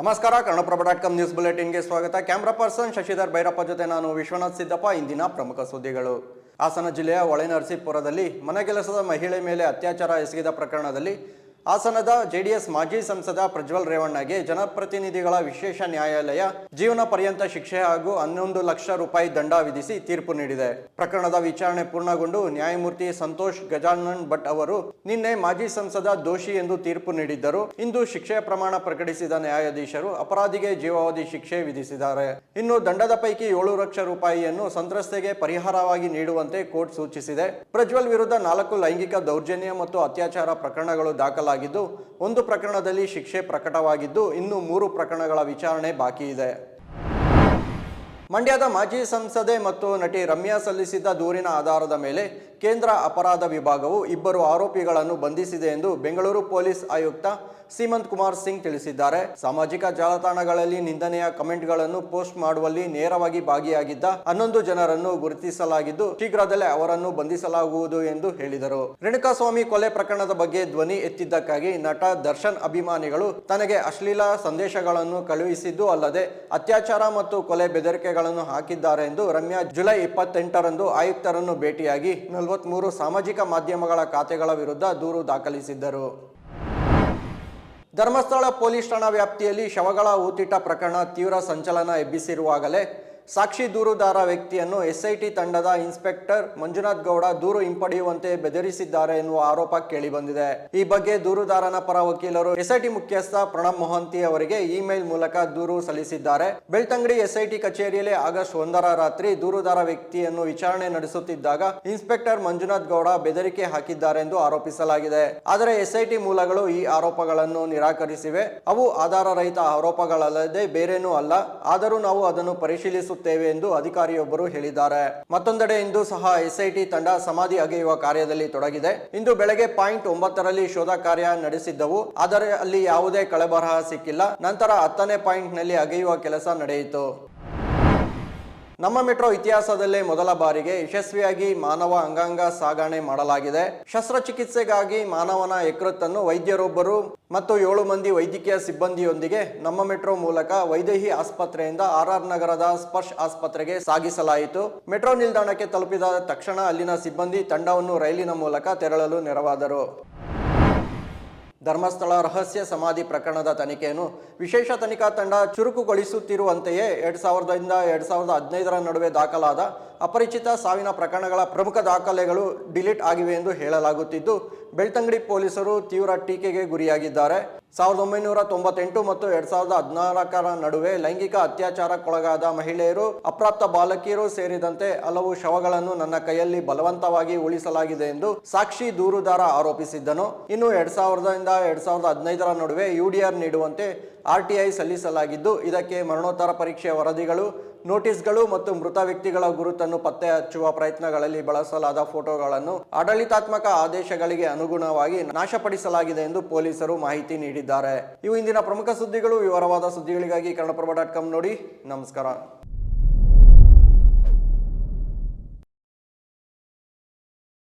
ನಮಸ್ಕಾರ Kannadaprabha dot com news ಬುಲೆಟಿನ್ಗೆ ಸ್ವಾಗತ. ಕ್ಯಾಮ್ರಾ ಪರ್ಸನ್ ಶಶಿಧರ್ ಭೈರಪ್ಪ ಜೊತೆ ನಾನು ವಿಶ್ವನಾಥ್ ಸಿದ್ದಪ್ಪ. ಇಂದಿನ ಪ್ರಮುಖ ಸುದ್ದಿಗಳು. ಹಾಸನ ಜಿಲ್ಲೆಯ ಹೊಳೆನರಸೀಪುರದಲ್ಲಿ ಮನೆಗೆಲಸದ ಮಹಿಳೆ ಮೇಲೆ ಅತ್ಯಾಚಾರ ಎಸಗಿದ ಪ್ರಕರಣದಲ್ಲಿ ಹಾಸನದ ಜೆಡಿಎಸ್ ಮಾಜಿ ಸಂಸದ ಪ್ರಜ್ವಲ್ ರೇವಣ್ಣಗೆ ಜನಪ್ರತಿನಿಧಿಗಳ ವಿಶೇಷ ನ್ಯಾಯಾಲಯ ಜೀವನ ಪರ್ಯಂತ ಶಿಕ್ಷೆ ಹಾಗೂ ಹನ್ನೊಂದು ಲಕ್ಷ ರೂಪಾಯಿ ದಂಡ ವಿಧಿಸಿ ತೀರ್ಪು ನೀಡಿದೆ. ಪ್ರಕರಣದ ವಿಚಾರಣೆ ಪೂರ್ಣಗೊಂಡು ನ್ಯಾಯಮೂರ್ತಿ ಸಂತೋಷ್ ಗಜಾನನ್ ಭಟ್ ಅವರು ನಿನ್ನೆ ಮಾಜಿ ಸಂಸದ ದೋಷಿ ಎಂದು ತೀರ್ಪು ನೀಡಿದ್ದರು. ಇಂದು ಶಿಕ್ಷೆಯ ಪ್ರಮಾಣ ಪ್ರಕಟಿಸಿದ ನ್ಯಾಯಾಧೀಶರು ಅಪರಾಧಿಗೆ ಜೀವಾವಧಿ ಶಿಕ್ಷೆ ವಿಧಿಸಿದ್ದಾರೆ. ಇನ್ನು ದಂಡದ ಪೈಕಿ ಏಳು ಲಕ್ಷ ರೂಪಾಯಿಯನ್ನು ಸಂತ್ರಸ್ತೆಗೆ ಪರಿಹಾರವಾಗಿ ನೀಡುವಂತೆ ಕೋರ್ಟ್ ಸೂಚಿಸಿದೆ. ಪ್ರಜ್ವಲ್ ವಿರುದ್ಧ ನಾಲ್ಕು ಲೈಂಗಿಕ ದೌರ್ಜನ್ಯ ಮತ್ತು ಅತ್ಯಾಚಾರ ಪ್ರಕರಣಗಳು ದಾಖಲಾಗಿದ್ದು ಒಂದು ಪ್ರಕರಣದಲ್ಲಿ ಶಿಕ್ಷೆ ಪ್ರಕಟವಾಗಿದ್ದು, ಇನ್ನು ಮೂರು ಪ್ರಕರಣಗಳ ವಿಚಾರಣೆ ಬಾಕಿ ಇದೆ. ಮಂಡ್ಯದ ಮಾಜಿ ಸಂಸದೆ ಮತ್ತು ನಟಿ ರಮ್ಯಾ ಸಲ್ಲಿಸಿದ್ದ ದೂರಿನ ಆಧಾರದ ಮೇಲೆ ಕೇಂದ್ರ ಅಪರಾಧ ವಿಭಾಗವು ಇಬ್ಬರು ಆರೋಪಿಗಳನ್ನು ಬಂಧಿಸಿದೆ ಎಂದು ಬೆಂಗಳೂರು ಪೊಲೀಸ್ ಆಯುಕ್ತ ಸೀಮಂತ್ ಕುಮಾರ್ ಸಿಂಗ್ ತಿಳಿಸಿದ್ದಾರೆ. ಸಾಮಾಜಿಕ ಜಾಲತಾಣಗಳಲ್ಲಿ ನಿಂದನೆಯ ಕಮೆಂಟ್ಗಳನ್ನು ಪೋಸ್ಟ್ ಮಾಡುವಲ್ಲಿ ನೇರವಾಗಿ ಭಾಗಿಯಾಗಿದ್ದ ಹನ್ನೊಂದು ಜನರನ್ನು ಗುರುತಿಸಲಾಗಿದ್ದು, ಶೀಘ್ರದಲ್ಲೇ ಅವರನ್ನು ಬಂಧಿಸಲಾಗುವುದು ಎಂದು ಹೇಳಿದರು. ರೇಣುಕಾಸ್ವಾಮಿ ಕೊಲೆ ಪ್ರಕರಣದ ಬಗ್ಗೆ ಧ್ವನಿ ಎತ್ತಿದ್ದಕ್ಕಾಗಿ ನಟ ದರ್ಶನ್ ಅಭಿಮಾನಿಗಳು ತನಗೆ ಅಶ್ಲೀಲ ಸಂದೇಶಗಳನ್ನು ಕಳುಹಿಸಿದ್ದು ಅಲ್ಲದೆ, ಅತ್ಯಾಚಾರ ಮತ್ತು ಕೊಲೆ ಬೆದರಿಕೆಗಳನ್ನು ಹಾಕಿದ್ದಾರೆ ಎಂದು ರಮ್ಯಾ ಜುಲೈ ಇಪ್ಪತ್ತೆಂಟರಂದು ಆಯುಕ್ತರನ್ನು ಭೇಟಿಯಾಗಿ ನಲವತ್ಮೂರು ಸಾಮಾಜಿಕ ಮಾಧ್ಯಮಗಳ ಖಾತೆಗಳ ವಿರುದ್ಧ ದೂರು ದಾಖಲಿಸಿದ್ದರು. ಧರ್ಮಸ್ಥಳ ಪೊಲೀಸ್ ಠಾಣಾ ವ್ಯಾಪ್ತಿಯಲ್ಲಿ ಶವಗಳ ಊತಿಟ ಪ್ರಕರಣ ತೀವ್ರ ಸಂಚಲನ ಎಬ್ಬಿಸಿರುವಾಗಲೇ ಸಾಕ್ಷಿ ದೂರುದಾರ ವ್ಯಕ್ತಿಯನ್ನು ಎಸ್ಐಟಿ ತಂಡದ ಇನ್ಸ್ಪೆಕ್ಟರ್ ಮಂಜುನಾಥ್ ಗೌಡ ದೂರು ಹಿಂಪಡೆಯುವಂತೆ ಬೆದರಿಸಿದ್ದಾರೆ ಎನ್ನುವ ಆರೋಪ ಕೇಳಿಬಂದಿದೆ. ಈ ಬಗ್ಗೆ ದೂರುದಾರನ ಪರ ವಕೀಲರು ಎಸ್ಐಟಿ ಮುಖ್ಯಸ್ಥ ಪ್ರಣಬ್ ಮೊಹಂತಿ ಅವರಿಗೆ ಇಮೇಲ್ ಮೂಲಕ ದೂರು ಸಲ್ಲಿಸಿದ್ದಾರೆ. ಬೆಳ್ತಂಗಡಿ ಎಸ್ಐಟಿ ಕಚೇರಿಯಲ್ಲಿ ಆಗಸ್ಟ್ ಒಂದರ ರಾತ್ರಿ ದೂರುದಾರ ವ್ಯಕ್ತಿಯನ್ನು ವಿಚಾರಣೆ ನಡೆಸುತ್ತಿದ್ದಾಗ ಇನ್ಸ್ಪೆಕ್ಟರ್ ಮಂಜುನಾಥ್ ಗೌಡ ಬೆದರಿಕೆ ಹಾಕಿದ್ದಾರೆ ಎಂದು ಆರೋಪಿಸಲಾಗಿದೆ. ಆದರೆ ಎಸ್ಐಟಿ ಮೂಲಗಳು ಈ ಆರೋಪಗಳನ್ನು ನಿರಾಕರಿಸಿವೆ. ಅವು ಆಧಾರರಹಿತ ಆರೋಪಗಳಲ್ಲದೆ ಬೇರೇನೂ ಅಲ್ಲ. ಆದರೂ ನಾವು ಅದನ್ನು ಪರಿಶೀಲಿಸುತ್ತೇವೆ. ಎಂದು ಅಧಿಕಾರಿಯೊಬ್ಬರು ಹೇಳಿದ್ದಾರೆ. ಮತ್ತೊಂದೆಡೆ ಇಂದು ಸಹ ಎಸ್ಐಟಿ ತಂಡ ಸಮಾಧಿ ಅಗೆಯುವ ಕಾರ್ಯದಲ್ಲಿ ತೊಡಗಿದೆ. ಇಂದು ಬೆಳಗ್ಗೆ ಪಾಯಿಂಟ್ ಒಂಬತ್ತರಲ್ಲಿ ಶೋಧ ಕಾರ್ಯ ನಡೆಸಿದ್ದವು. ಆದರೆ ಅಲ್ಲಿ ಯಾವುದೇ ಕಳೆಬರಹ ಸಿಕ್ಕಿಲ್ಲ. ನಂತರ ಹತ್ತನೇ ಪಾಯಿಂಟ್ನಲ್ಲಿ ಅಗೆಯುವ ಕೆಲಸ ನಡೆಯಿತು. ನಮ್ಮ ಮೆಟ್ರೋ ಇತಿಹಾಸದಲ್ಲೇ ಮೊದಲ ಬಾರಿಗೆ ಯಶಸ್ವಿಯಾಗಿ ಮಾನವ ಅಂಗಾಂಗ ಸಾಗಣೆ ಮಾಡಲಾಗಿದೆ. ಶಸ್ತ್ರಚಿಕಿತ್ಸೆಗಾಗಿ ಮಾನವನ ಯಕೃತ್ತನ್ನು ವೈದ್ಯರೊಬ್ಬರು ಮತ್ತು ಏಳು ಮಂದಿ ವೈದ್ಯಕೀಯ ಸಿಬ್ಬಂದಿಯೊಂದಿಗೆ ನಮ್ಮ ಮೆಟ್ರೋ ಮೂಲಕ ವೈದೇಹಿ ಆಸ್ಪತ್ರೆಯಿಂದ ಆರ್ ಆರ್ ನಗರದ ಸ್ಪರ್ಶ್ ಆಸ್ಪತ್ರೆಗೆ ಸಾಗಿಸಲಾಯಿತು. ಮೆಟ್ರೋ ನಿಲ್ದಾಣಕ್ಕೆ ತಲುಪಿದ ತಕ್ಷಣ ಅಲ್ಲಿನ ಸಿಬ್ಬಂದಿ ತಂಡವನ್ನು ರೈಲಿನ ಮೂಲಕ ತೆರಳಲು ನೆರವಾದರು. ಧರ್ಮಸ್ಥಳ ರಹಸ್ಯ ಸಮಾಧಿ ಪ್ರಕರಣದ ತನಿಖೆಯನ್ನು ವಿಶೇಷ ತನಿಖಾ ತಂಡ ಚುರುಕುಗೊಳಿಸುತ್ತಿರುವಂತೆಯೇ ಎರಡ್ ಸಾವಿರದಿಂದ ಎರಡು ಸಾವಿರದ ಹದಿನೈದರ ನಡುವೆ ದಾಖಲಾದ ಅಪರಿಚಿತ ಸಾವಿನ ಪ್ರಕರಣಗಳ ಪ್ರಮುಖ ದಾಖಲೆಗಳು ಡಿಲೀಟ್ ಆಗಿವೆ ಎಂದು ಹೇಳಲಾಗುತ್ತಿದ್ದು, ಬೆಳ್ತಂಗಡಿ ಪೊಲೀಸರು ತೀವ್ರ ಟೀಕೆಗೆ ಗುರಿಯಾಗಿದ್ದಾರೆ. ಸಾವಿರದ ಒಂಬೈನೂರ ತೊಂಬತ್ತೆಂಟು ಮತ್ತು ಎರಡ್ ಸಾವಿರದ ಹದಿನಾಲ್ಕರ ನಡುವೆ ಲೈಂಗಿಕ ಅತ್ಯಾಚಾರಕ್ಕೊಳಗಾದ ಮಹಿಳೆಯರು, ಅಪ್ರಾಪ್ತ ಬಾಲಕಿಯರು ಸೇರಿದಂತೆ ಹಲವು ಶವಗಳನ್ನು ನನ್ನ ಕೈಯಲ್ಲಿ ಬಲವಂತವಾಗಿ ಉಳಿಸಲಾಗಿದೆ ಎಂದು ಸಾಕ್ಷಿ ದೂರುದಾರ ಆರೋಪಿಸಿದ್ದನು. ಇನ್ನು ಎರಡ್ ಸಾವಿರದಿಂದ ಎರಡ್ ಸಾವಿರದ ಹದಿನೈದರ ನಡುವೆ ಯುಡಿಆರ್ ನೀಡುವಂತೆ ಆರ್ಟಿಐ ಸಲ್ಲಿಸಲಾಗಿದ್ದು, ಇದಕ್ಕೆ ಮರಣೋತ್ತರ ಪರೀಕ್ಷೆ ವರದಿಗಳು, ನೋಟಿಸ್ಗಳು ಮತ್ತು ಮೃತ ವ್ಯಕ್ತಿಗಳ ಗುರುತನ್ನು ಪತ್ತೆ ಹಚ್ಚುವ ಪ್ರಯತ್ನಗಳಲ್ಲಿ ಬಳಸಲಾದ ಫೋಟೋಗಳನ್ನು ಆಡಳಿತಾತ್ಮಕ ಆದೇಶಗಳಿಗೆ ಅನುಗುಣವಾಗಿ ನಾಶಪಡಿಸಲಾಗಿದೆ ಎಂದು ಪೊಲೀಸರು ಮಾಹಿತಿ ನೀಡಿದ್ದಾರೆ. ಇವು ಇಂದಿನ ಪ್ರಮುಖ ಸುದ್ದಿಗಳು. ವಿವರವಾದ ಸುದ್ದಿಗಳಿಗಾಗಿ ಕನ್ನಡಪ್ರಭ ಡಾಟ್ ಕಾಮ್ ನೋಡಿ. ನಮಸ್ಕಾರ.